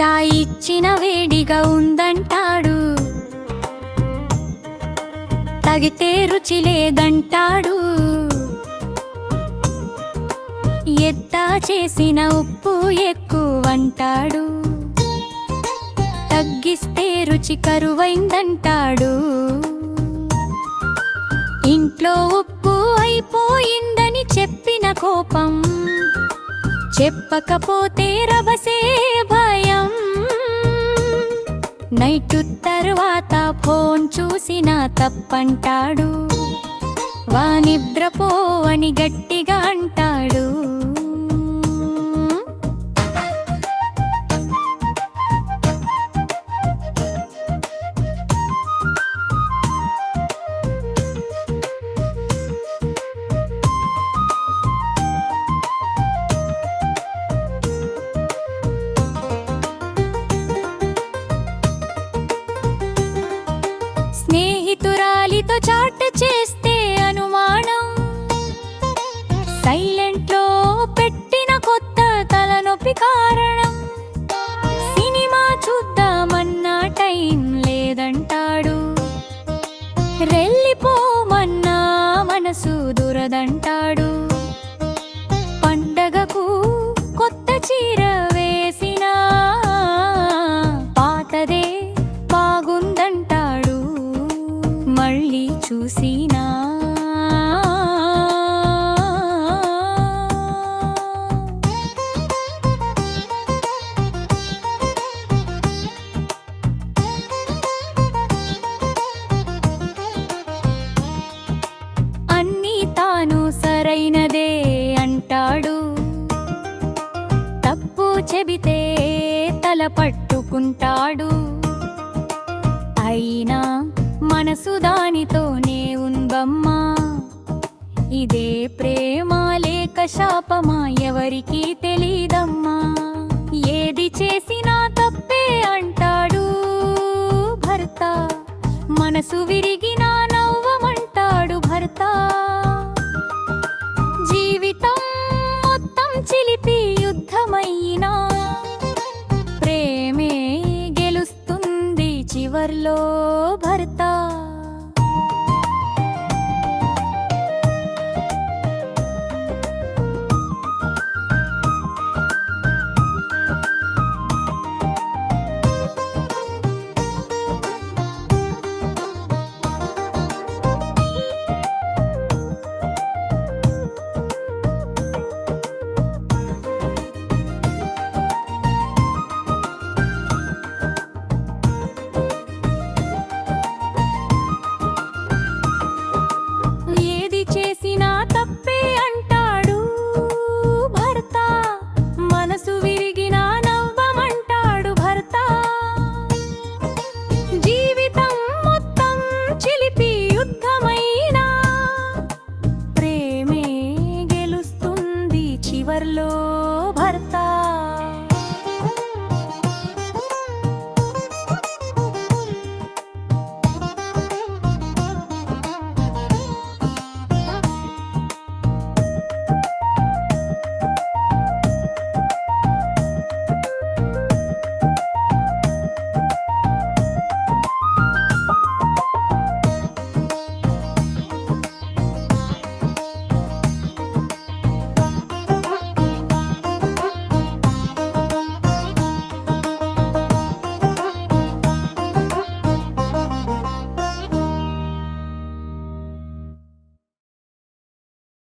చాయ్ ఇచ్చిన వేడిగా ఉందంటాడు. తగితే రుచి లేదంటాడు. ఎత్తా చేసిన ఉప్పు ఎక్కువంటాడు. తగ్గిస్తే రుచి కరువైందంటాడు. ఇంట్లో ఉప్పు అయిపోయిందని చెప్పిన కోపం చెప్పకపోతే రవసే నైటు తర్వాత ఫోన్ చూసినా తప్పంటాడు. వా గట్టిగా అంటాడు. మనసు దురదంటాడు. పట్టుకుంటాడు. అయినా మనసు దానితోనే ఉందమ్మా. ఇదే ప్రేమ లేక శాపమా ఎవరికీ తెలీదమ్మా. ఏది చేసినా తప్పే అంటాడు భర్త. మనసు విరిగినా लो भरता